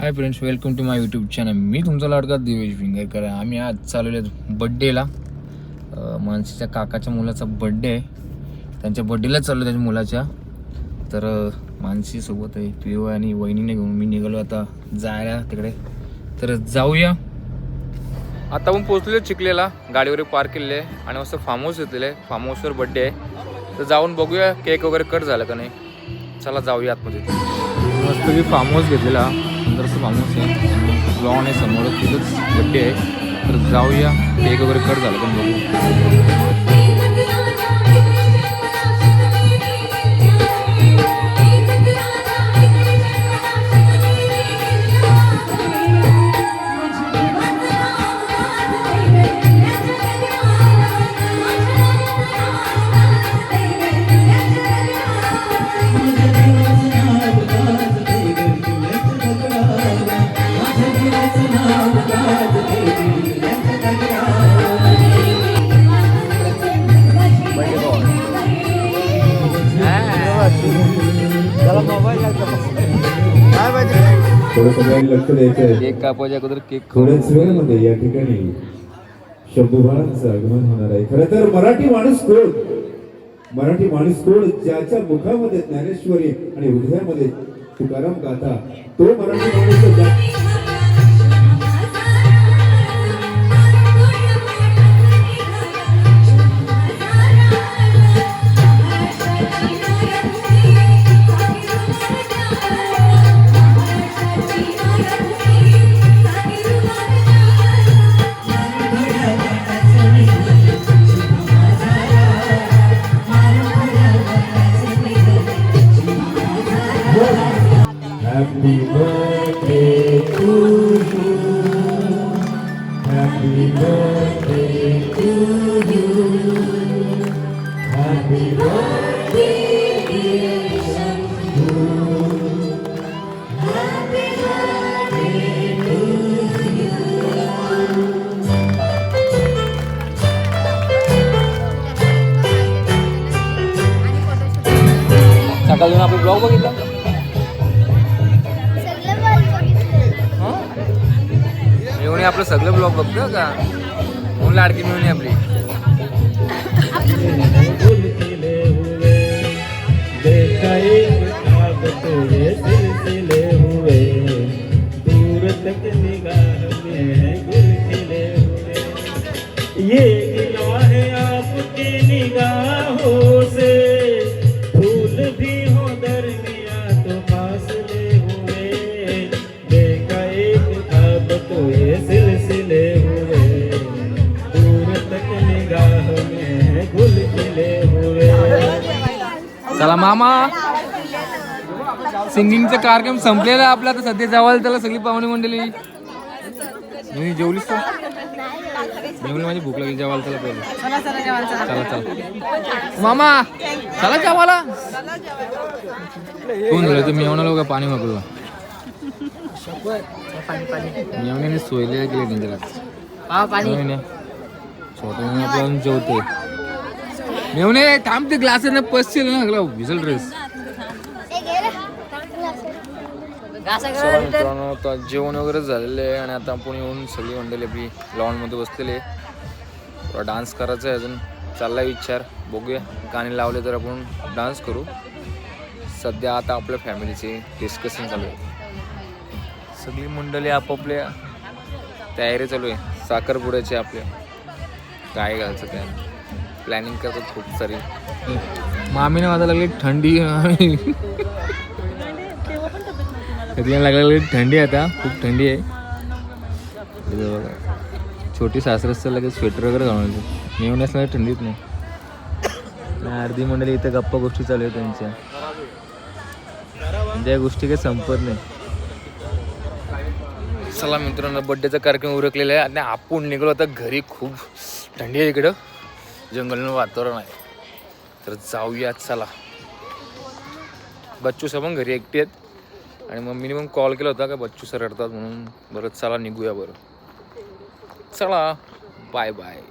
Hi friends welcome to my YouTube channel मी तुमचा लाडका दिवेश फिंगरकर आहे. आम्ही आज चालवले बड्डेला मानसीच्या काकाच्या मुलाचा बड्डे आहे. त्यांच्या बड्डेला चाललो त्याच्या मुलाच्या. तर मानसीसोबत आहे. पिओ आणि वहिनीने घेऊन मी निघालो आता जायला तिकडे. तर जाऊया. आता आपण पोचलेलो चिखलेला. गाडीवर पार्क केलेले आहे आणि मस्त फार्म हाऊस घेतलेलं आहे. फार्म हाऊसवर बड्डे आहे. तर जाऊन बघूया केक वगैरे कट झालं का नाही. चला जाऊया आतमध्ये. मस्त मी फार्म हाऊस घेतलेला. सुंदरसं माणूस आहे. लॉन आहे समोर तिथंच बड्डे आहे. तर जाऊया. केक वगैरे कट झालं पण बघू. थोडं सगळ्यांनी लक्ष द्यायचं केक कापायच्या अगोदर केक थोड्याच वेळामध्ये या ठिकाणी शंभूबाळांचं आगमन होणार आहे. खरं तर मराठी माणूस कोण? मराठी माणूस कोण? ज्याच्या मुखामध्ये ज्ञानेश्वरी आणि हृदयामध्ये तुकाराम गाथा तो मराठी माणूस Happy birthday to you. Happy birthday to you. Happy birthday, dear kita? मिळून आपलं सगळं ब्लॉग बघतो का म्हणून लाडकी मिळून आपली देखाई चला मामा. सिंगिंगचा कार्यक्रम संपलेला आपला. तर सध्या जवळ त्याला सगळी पाहुणी मंडळी. मी जेवलीस तू जेवली माझी भूक लागली जेवायला त्याला पहिले. चला चला. मामा चला जेवायला. कोण झालं तर मेवणाला का पाणी मागलो मेवण्याने सोयले गेले छोटा आपल्याला जेवते. मेवणे थांब ते ग्लास पसशील ना सगळं भिजल ड्रेस मित्रांनो आता जेवण वगैरे झालेलं आहे आणि आता आपण येऊन सगळी मंडळी आपली लॉनमध्ये बसलेली डान्स करायचा आहे अजून. चाललाय विचार. बघूया. गाणी लावले तर आपण डान्स करू. सध्या आता आपल्या फॅमिलीचे डिस्कशन चालू आहे. सगळी मंडळी आपापल्या तयारी चालू आहे. साखरपुड्याची आपल्या. काय घालायचं काय प्लॅनिंग करतात खूप सारी. मामीने माझा लागली थंडी. सगळ्यांना लागला लागली थंडी आता खूप थंडी आहे. छोटी सासरस तर लगेच स्वेटर वगैरे घालून येते. येऊन असल्याने थंडीत नाही. अर्धी मंडळी इथं गप्पा गोष्टी चालू आहेत त्यांच्या. म्हणजे या गोष्टी काही संपत नाही. चला मित्रांनो बड्डेचा कार्यक्रम उरकलेला आहे आणि आपण निघलो आता घरी. खूप थंडी आहे इकडं. जंगलनं वातावरण आहे. तर जाऊया चला. बच्चू सर पण घरी एकटे आहेत. आणि मम्मीने मिनिमम कॉल केला होता का बच्चू सर रडतात म्हणून. बरं चला निघूया बरं. चला. Bye bye